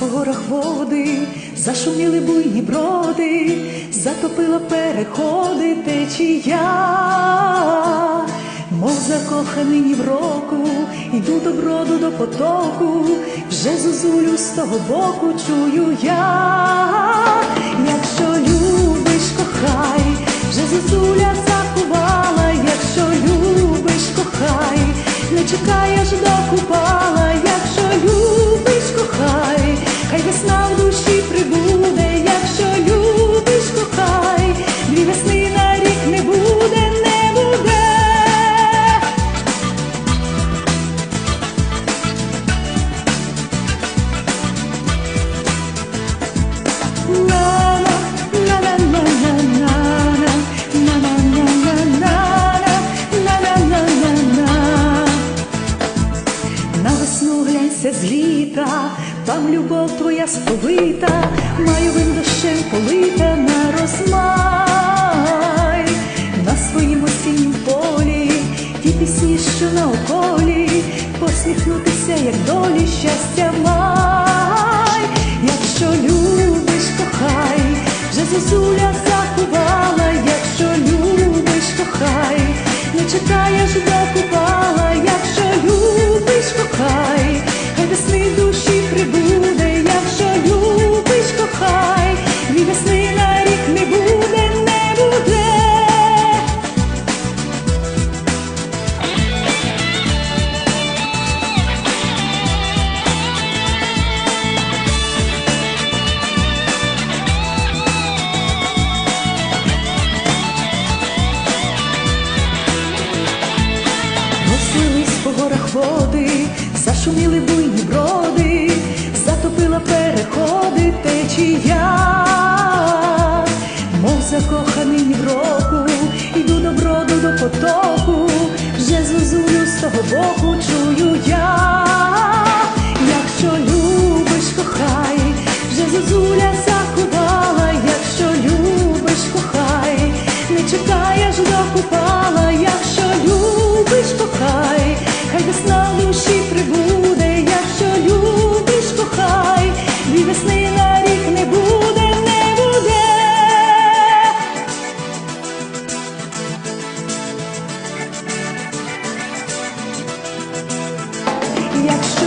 по горах води, зашуміли буйні броди, затопила переходи течія, мов закоханий ні в року, йду до броду до потоку, вже зозулю з того боку чую я, якщо любиш, кохай, з літа, там любов твоя сповита, маю вин дощем полита на розмай, на своїм осіннім полі, ті пісні, що на околі, посміхнутися, як долі щастя май, якщо любиш, кохай, вже зозуля зашуміли буйні броди, затопила переходи течія, мов закоханий року, йду до броду до потоку, вже зозулю з того боку чую я, якщо любиш, кохай, вже зозуля заховала, якщо любиш, кохай, не чекаєш до купала, якщо Якщо